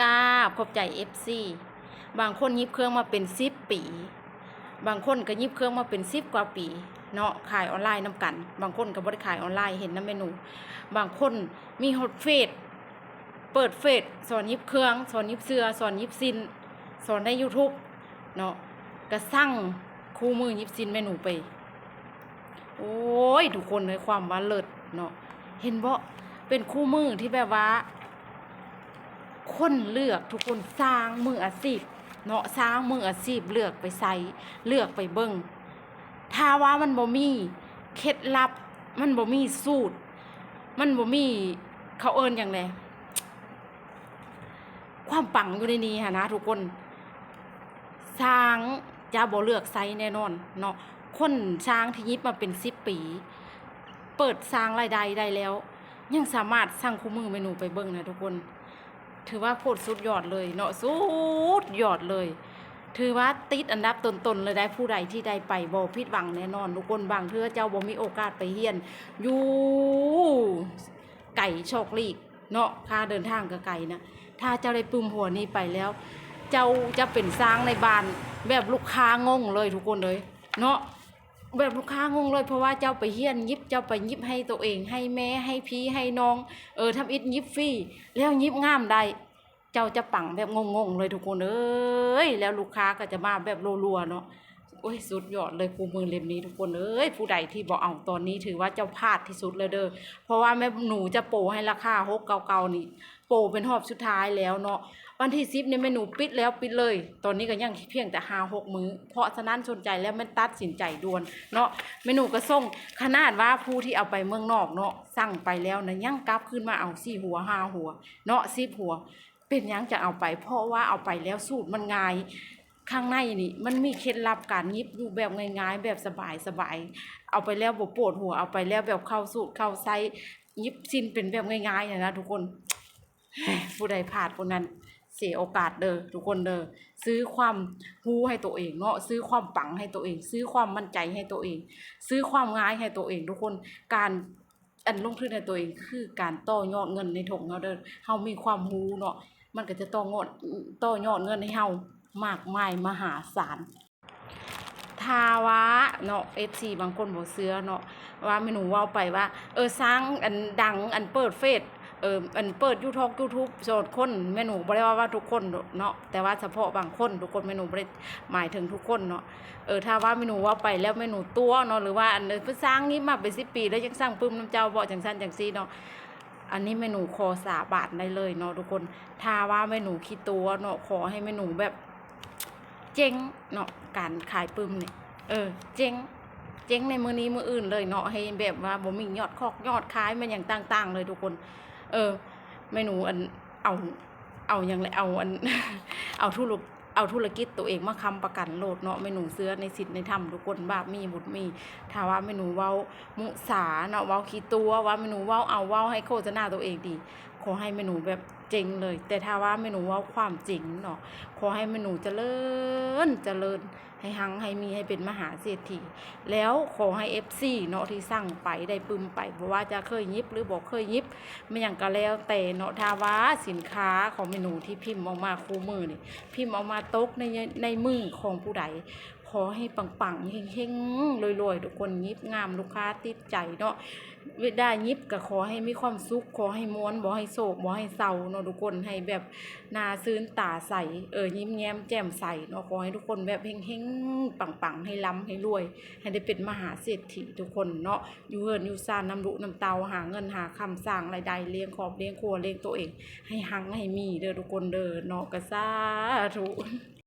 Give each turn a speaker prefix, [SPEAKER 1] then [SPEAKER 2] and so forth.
[SPEAKER 1] กราขอบใจ FC บางคนยิบเครื่องมาเป็นสิบปี บางคนก็ยิบเครื่องมาเป็นสิบกว่าปีเนาะขายออนไลน์นํกัน บางคนก็บ่ได้ขายออนไลน์เห็นน้ำเมนู บางคนมีฮอตเฟซเปิดเฟซสอนยิบเครื่อง สอนยิบเสื้อสอนยิบซิน สอนใน YouTube เนาะก็สั่งคู่มือยิบซินเมนูไป โอ้ยทุกคนเลยความว่าเลิศเนาะเห็นบ่เป็นคู่มือที่แบบว่า คนเลือกทุกคนสร้างมืออาชีพเนาะสร้างมืออาชีพเลือกไปใส่เลือกไปเบิ่งถ้าว่ามันบ่มีเคล็ดลับ มันบ่มีสูตร มันบ่มีเขาเอิ้นหยังไงความปังอยู่ในนี้หันะทุกคน สร้างจะบ่เลือกไซส์แน่นอนเนาะคนสร้างที่ยิบมาเป็นสิบปี เปิดสร้างรายได้ได้แล้ว ยังสามารถสร้างคู่มือเมนูไปเบิ่งนะทุกคน ถือว่าโคตรสุดยอดเลยเนาะสุดยอดเลย ถือว่าติดอันดับต้นๆเลยได้ผู้ใดที่ได้ไปบ่ผิดหวังแน่นอนทุกคนบางเทื่อเจ้าบ่มีโอกาสไปเฮียน อยู่ไก่โชคลีกเนาะค่าเดินทางก็ไกลนะถ้าเจ้าได้ปึมหัวนี้ไปแล้ว เจ้าจะเป็นสร้างในบ้านแบบลูกค้างงเลยทุกคนเลย เนาะ แบบลูกค้างงเลยเพราะว่าเจ้าไปเฮียนยิบเจ้าไปยิบให้ตัวเอง ให้แม่ให้พี่ให้น้อง เออทำอิดยิบฟรีแล้วยิบงามได้เจ้าจะปังแบบงงๆเลยทุกคนเอ้ยแล้วลูกค้าก็จะมาแบบรัวๆเนาะ อ้ยสุดยอดเลยคู่มือเล่มนี้ทุกคนเอ้ยผู้ใดที่บอกเอาตอนนี้ถือว่าเจ้าพลาดที่สุดเลยเด้อเพราะว่าแม่หนูจะโปรให้ราคาหกเก่าๆนี่โปรเป็นหอบสุดท้ายแล้วเนาะวันที่ซิปเนี่ยเมนูปิดแล้วปิดเลย ตอนนี้ก็ยังเพียงแต่หาหกมือ้อเพราะฉะนั้นสนใจแล้วมันตัดสินใจด่วนเนาะเมนูก็ส่งขนาดว่าผู้ที่เอาไปเมืองนอกเนาะสั่งไปแล้วนะยังกลับขึ้นมาเอาสี่หัวห้าหัว เนาะสิบหัว เป็นยังจะเอาไป เพราะว่าเอาไปแล้วสูตรมันง่าย ข้างในนี่ มันมีเคล็ดลับการยิบอยู่แบบง่ายๆ แบบสบายๆเอาไปแล้วบ่ปวดหัวเอาไปแล้วแบบเข้าสูตรเข้าไซยิบซินเป็นแบบง่ายๆนะนะทุกคนผู้ใดพลาดคนนั้นเสียโอกาสเด้อทุกคนเด้อซื้อความฮู้ให้ตัวเองเนาะซื้อความปังให้ตัวเอง ซื้อความมั่นใจให้ตัวเอง ซื้อความง่ายให้ตัวเอง ทุกคนการอันลงทุนในตัวเองคือการต่อยอดเงินในถงเฮาเด้อเฮามีความรู้เนาะมันก็จะต่องอดต่อยอดเงินให้เฮา มากมายมหาศาลทาวะเนาะ FC บางคนบ่เชื่อเนาะว่าแม่หนูว้าไปว่า เออสร้างอันดังอันเปิดเฟซเอออันเปิด YouTube YouTube โสดคนแม่หนูบ่ได้ว่าว่าทุกคนเนาะแต่ว่าเฉพาะบางคนทุกคนแม่หนูบ่ได้หมายถึงทุกคนเนาะเออถ้าว่าแม่หนูว้าไปแล้วแม่หนูตัวเนาะหรือว่าอันเออเพิ่นสร้างนี้มาเป็น10ปี แล้วยังสร้างปึ้มน้ำเจ้าบ่จังซั่นจังซีเนาะอันนี้แม่หนูขอสาบานได้เลยเนาะทุกคนถ้าว่าแม่หนูคิดตัวเนาะขอให้แม่หนูแบบ เจ๊งเนาะการขายปึ้มเนี่ยเออ เจ๊งเจ๊งในมือนี้มืออื่นเลยเนาะให้แบบว่าบ่มียอดคอกยอดขายมันอย่างต่างๆ เลยทุกคน เออแม่หนูอันเอาเอาอย่างไรเอาอันเอาธุรกเอาธุรกิจตัวเองมาค้ำประกันโลดเนาะแม่หนูเสื้อในสิทธิ์ในธรรมทุกคนบาปมีบุญมีถ้าว่าแม่หนูเว้ามุสาเนาะเว้าขี้ตัวว่าแม่หนูเว้าเอาเว้าให้โฆษณาตัวเองดี ขอให้แม่หนูแบบเจ๋งเลย แต่ถ้าว่าแม่หนูว้าความจริงเนาะขอให้แม่หนูเจริญเจริญให้หังให้มีให้เป็นมหาเศรษฐีแล้วขอให้ FC เนาะที่สั่งไปได้ปึมไปเพราะว่าจะเคยยิบหรือบอกเคยยิบไม่อย่างก็แล้วแต่เนาะถ้าว่าสินค้าของเมนูที่พิมพ์ออกมาคู่มือนี่พิมพ์ออกมาตกในในมือของผู้ใดขอให้ปังๆเฮงๆรวยๆทุกคนยิบงามลูกค้าติดใจเนาะเวลายิบก็ขอให้มีความสุขขอให้ม้วนบ่ให้โศกบ่ให้เศร้าเนาะทุกคนให้แบบหนาซื่นตาใสเออยิ้มแย้มแจ่มใสเนาะขอให้ทุกคนแบบเฮงๆปังๆ ให้ล้ำให้รวย ให้ได้เป็นมหาเศรษฐีทุกคนเนาะอยู่เฮินอยู่ซานน้ำรุน้ำเตาหาเงินหาคำสร้างรายได้เลี้ยงครอบเลี้ยงครัวเลี้ยงตัวเอง ให้หังให้มีเด้อทุกคนเด้อเนาะกะซาทุก